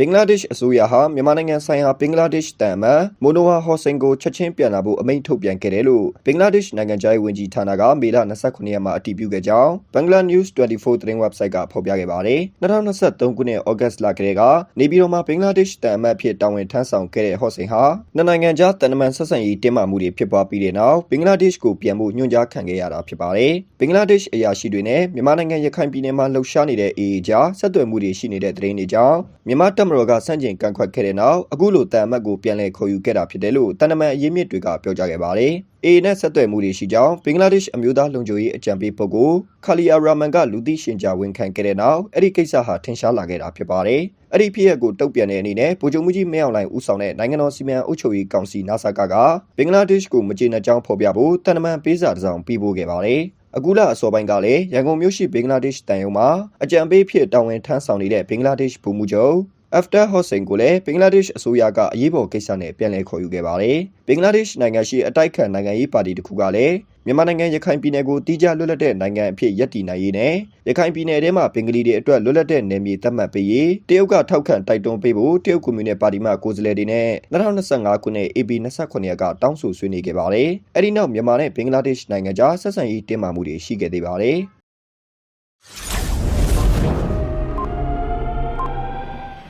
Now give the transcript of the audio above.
ဘင်္ဂလားဒေ့ရှ်အစိုးရဟာမြန်မာနိုင်ငံဆိုင်ရာဘင်္ဂလားဒေ့ရှ်တန်အမတ်မိုနိုဝါဟော့ဆင်ကိုချက်ချင်းပြန်လာဖို့အမိန့်ထုတ်ပြန်ခဲ့တယ်လို့ဘင်္ဂလားဒေ့ရှ်နိုင်ငံခြားရေးဝန်ကြီးဌာနကမေလ29ရက်မှာအတည်ပြုခဲ့ကြောင်း Bangla News 24သတင်း website ကဖော်ပြခဲ့ပါတယ်။2023ခုနှစ်ဩဂတ်လကတည်းကနေပြည်တော်မှာဘင်္ဂလားဒေ့ရှ်တန်အမတ်အဖြစ်တာဝန်ထမ်းဆောင်ခဲ့တဲ့ဟော့ဆင်ဟာနှစ်နိုင်ငံကြားတန်တမန်ဆက်ဆံရေးတင်းမာမှုတွေဖြစ်ပွားပြီးတဲ့နောက်ဘင်္ဂလားဒေ့ရှ်ကိုပြန်ဖို့ညွှန်ကြားခံခဲ့ရတာဖြစ်ပါတယ်။ဘင်္ဂလားဒေ့ရှ်အရာရှိတွေနဲ့မြန်မာနိုင်ငံရခိုင်ပြည်နယ်မှာလှုပ်ရှားနေတဲ့ AA ကြားဆက်သွယ်မှုတွေရှိနေတဲ့သတင်းတွေကြောင့်မြန်မာတပ်မတော်ကစန့်ကျင်ကန့်ကွက်ခဲ့တဲ့နောက်အခုလိုတန်အမတ်ကိုပြန်လည်ခေါ်ယူခဲ့တာဖြစ်တယ်လို့တန်တမန်အရေးမြစ်တွေကပြောကြားခဲ့ပါတယ်။ AA နဲ့ဆက်သွယ်မှုတွေရှိကြောင်းဘင်္ဂလားဒေ့ရှ်အမျိုးသားလုံခြုံရေးအကြံပေးပုဂ္ဂိုလ်ခါလီယာရာမန်ကလူသိရှင်ကြားဝန်ခံခဲ့တဲ့နောက်အဲ့ဒီကိစ္စဟာထင်ရှားလာခဲ့တာဖြစ်ပါတယ်။အဲ့ဒီဖြစ်ရပ်ကိုတုံ့ပြန်တဲ့အနေနဲ့ဗိုလ်ချုပ်မှုကြီးမင်းအောင်လှိုင်ဦးဆောင်တဲ့နိုင်ငံတော်စီမံအုပ်ချုပ်ရေးကောင်စီနာဆာကကဘင်္ဂလားဒေ့ရှ်ကိုမကျေနပ်ကြောင်းဖော်ပြဖို့တန်တမန်ပေးစာတစ်စောင်ပေးပို့ခဲ့ပါတယ်။အခုလအစောပိုင်းကလည်းရန်ကုန်မြို့ရှိဘင်္ဂလားဒေ့ရှ်တန်ယုံမှာအကြံပေးဖြစ်တာဝန်ထမ်းဆောင်နေတဲ့ဘင်္ဂလားဒေ့ရှ်ဗိုလ်မှူးချုပ် After Hossain ကိုလည်းဘင်္ဂလားဒေ့ရှ်အစိုးရကအရေးပေါ်ကိစ္စနဲ့ပြန်လည်ခေါ်ယူခဲ့ပါတယ်။ဘင်္ဂလားဒေ့ရှ်နိုင်ငံရှိအတိုက်ခံနိုင်ငံရေးပါတီတစ်ခုကလည်းမြန်မာနိုင်ငံရခိုင်ပြည်နယ်ကိုတီးခြားလွတ်လပ်တဲ့နိုင်ငံအဖြစ်ရည်တည်နိုင်ရေးနဲ့ရခိုင်ပြည်နယ်ထဲမှာဘင်္ဂလီတွေအတွက်လွတ်လပ်တဲ့နယ်မြေသတ်မှတ်ပေးရေးတရုတ်ကထောက်ခံတိုက်တွန်းပေးဖို့တရုတ်ကွန်မြူနတီပါတီမှကိုယ်စားလှယ်တွေနဲ့2025ခုနှစ် AB 29ရက်ကတောင်းဆိုဆွေးနွေးခဲ့ပါတယ်။အဲဒီနောက်မြန်မာနဲ့ဘင်္ဂလားဒေ့ရှ်နိုင်ငံကြားဆက်ဆံရေးတင်းမာမှုတွေရှိခဲ့သေးပါတယ်။